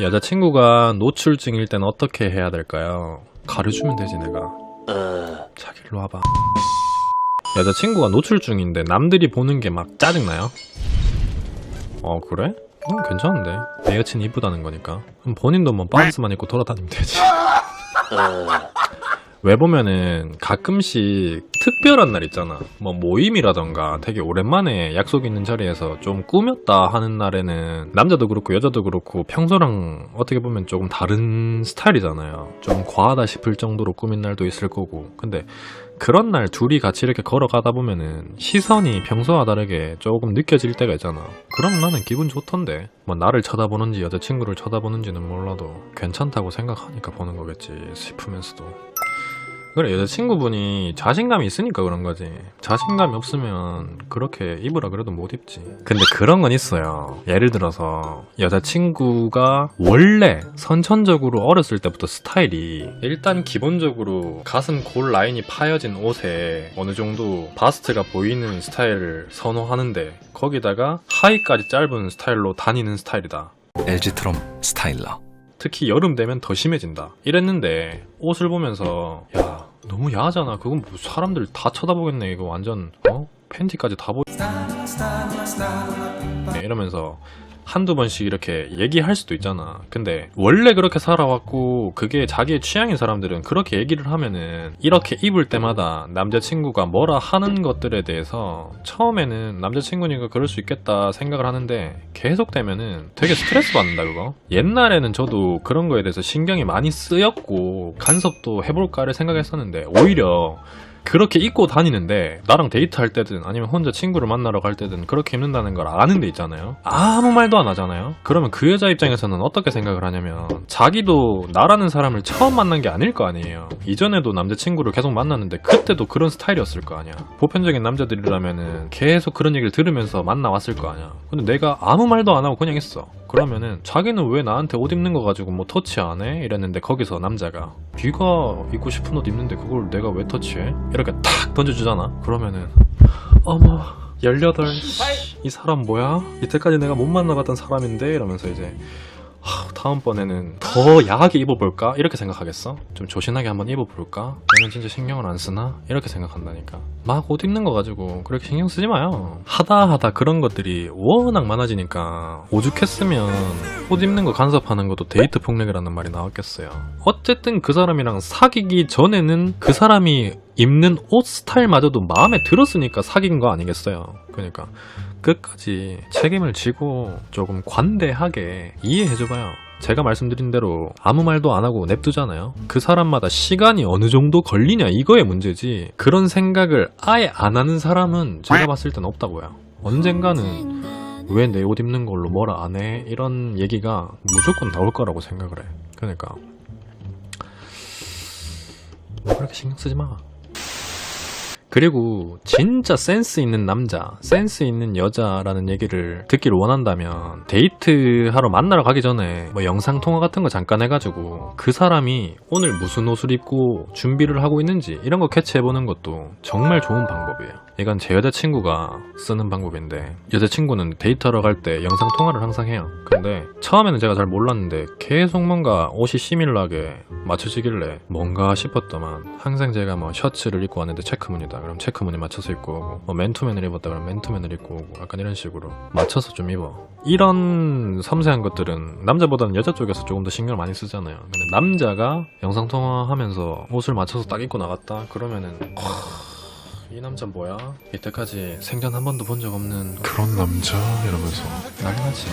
여자친구가 노출증일 땐 어떻게 해야 될까요? 가르쳐주면 되지 내가. 자기 일로 와봐. 여자친구가 노출증인데 남들이 보는 게 막 짜증나요? 어 그래? 음 괜찮은데. 내 여친 이쁘다는 거니까. 그럼 본인도 뭐 반스만 입고 돌아다니면 되지 왜 보면은 가끔씩 특별한 날 있잖아. 뭐 모임이라던가 되게 오랜만에 약속 있는 자리에서 좀 꾸몄다 하는 날에는 남자도 그렇고 여자도 그렇고 평소랑 어떻게 보면 조금 다른 스타일이잖아요. 좀 과하다 싶을 정도로 꾸민 날도 있을 거고. 근데 그런 날 둘이 같이 이렇게 걸어가다 보면은 시선이 평소와 다르게 조금 느껴질 때가 있잖아. 그럼 나는 기분 좋던데. 뭐 나를 쳐다보는지 여자친구를 쳐다보는지는 몰라도 괜찮다고 생각하니까 보는 거겠지 싶으면서도. 그래 여자친구분이 자신감이 있으니까 그런 거지. 자신감이 없으면 그렇게 입으라 그래도 못 입지. 근데 그런 건 있어요. 예를 들어서 여자친구가 원래 선천적으로 어렸을 때부터 스타일이 일단 기본적으로 가슴 골 라인이 파여진 옷에 어느 정도 바스트가 보이는 스타일을 선호하는데 거기다가 하의까지 짧은 스타일로 다니는 스타일이다. LG트럼 스타일러 특히 여름 되면 더 심해진다. 이랬는데 옷을 보면서 야 너무 야하잖아. 그건 뭐 사람들 다 쳐다보겠네. 이거 완전 어 팬티까지 다 보. 네, 이러면서 한두 번씩 이렇게 얘기할 수도 있잖아. 근데 원래 그렇게 살아왔고 그게 자기의 취향인 사람들은 그렇게 얘기를 하면은 이렇게 입을 때마다 남자친구가 뭐라 하는 것들에 대해서 처음에는 남자친구니까 그럴 수 있겠다 생각을 하는데 계속 되면은 되게 스트레스 받는다 그거. 옛날에는 저도 그런 거에 대해서 신경이 많이 쓰였고 간섭도 해볼까를 생각했었는데 오히려 그렇게 입고 다니는데 나랑 데이트할 때든 아니면 혼자 친구를 만나러 갈 때든 그렇게 입는다는 걸 아는 데 있잖아요. 아무 말도 안 하잖아요. 그러면 그 여자 입장에서는 어떻게 생각을 하냐면 자기도 나라는 사람을 처음 만난 게 아닐 거 아니에요. 이전에도 남자친구를 계속 만났는데 그때도 그런 스타일이었을 거 아니야. 보편적인 남자들이라면은 계속 그런 얘기를 들으면서 만나왔을 거 아니야. 근데 내가 아무 말도 안 하고 그냥 있어 그러면은 자기는 왜 나한테 옷 입는 거 가지고 뭐 터치 안 해? 이랬는데 거기서 남자가 네가 입고 싶은 옷 입는데 그걸 내가 왜 터치해? 이렇게 탁 던져주잖아 그러면은 어머 18, 이 사람 뭐야? 이때까지 내가 못 만나봤던 사람인데 이러면서 이제 하, 다음번에는 더 야하게 입어볼까? 이렇게 생각하겠어? 좀 조신하게 한번 입어볼까? 얘는 진짜 신경을 안 쓰나? 이렇게 생각한다니까. 막 옷 입는 거 가지고 그렇게 신경 쓰지 마요. 하다 하다 그런 것들이 워낙 많아지니까 오죽했으면 옷 입는 거 간섭하는 것도 데이트 폭력이라는 말이 나왔겠어요. 어쨌든 그 사람이랑 사귀기 전에는 그 사람이 입는 옷 스타일마저도 마음에 들었으니까 사귄 거 아니겠어요. 그러니까 끝까지 책임을 지고 조금 관대하게 이해해줘봐요. 제가 말씀드린 대로 아무 말도 안 하고 냅두잖아요. 그 사람마다 시간이 어느 정도 걸리냐 이거의 문제지. 그런 생각을 아예 안 하는 사람은 제가 봤을 땐 없다고요. 언젠가는 왜 내 옷 입는 걸로 뭐라 안 해? 이런 얘기가 무조건 나올 거라고 생각을 해. 그러니까 뭐 그렇게 신경 쓰지 마. 그리고 진짜 센스 있는 남자, 센스 있는 여자라는 얘기를 듣기를 원한다면 데이트하러 만나러 가기 전에 뭐 영상 통화 같은 거 잠깐 해가지고 그 사람이 오늘 무슨 옷을 입고 준비를 하고 있는지 이런 거 캐치해보는 것도 정말 좋은 방법이에요. 이건 제 여자친구가 쓰는 방법인데 여자친구는 데이트하러 갈 때 영상 통화를 항상 해요. 근데 처음에는 제가 잘 몰랐는데 계속 뭔가 옷이 시밀하게 맞춰지길래 뭔가 싶었더만 항상 제가 뭐 셔츠를 입고 왔는데 체크무늬다 그럼 체크무늬 맞춰서 입고 오고 뭐 맨투맨을 입었다 그러면 맨투맨을 입고 오고 약간 이런 식으로 맞춰서 좀 입어. 이런 섬세한 것들은 남자보다는 여자 쪽에서 조금 더 신경을 많이 쓰잖아요. 근데 남자가 영상 통화하면서 옷을 맞춰서 딱 입고 나갔다? 그러면은 이 남자 뭐야? 이때까지 생전 한 번도 본 적 없는 그런 남자? 이러면서 난리 나지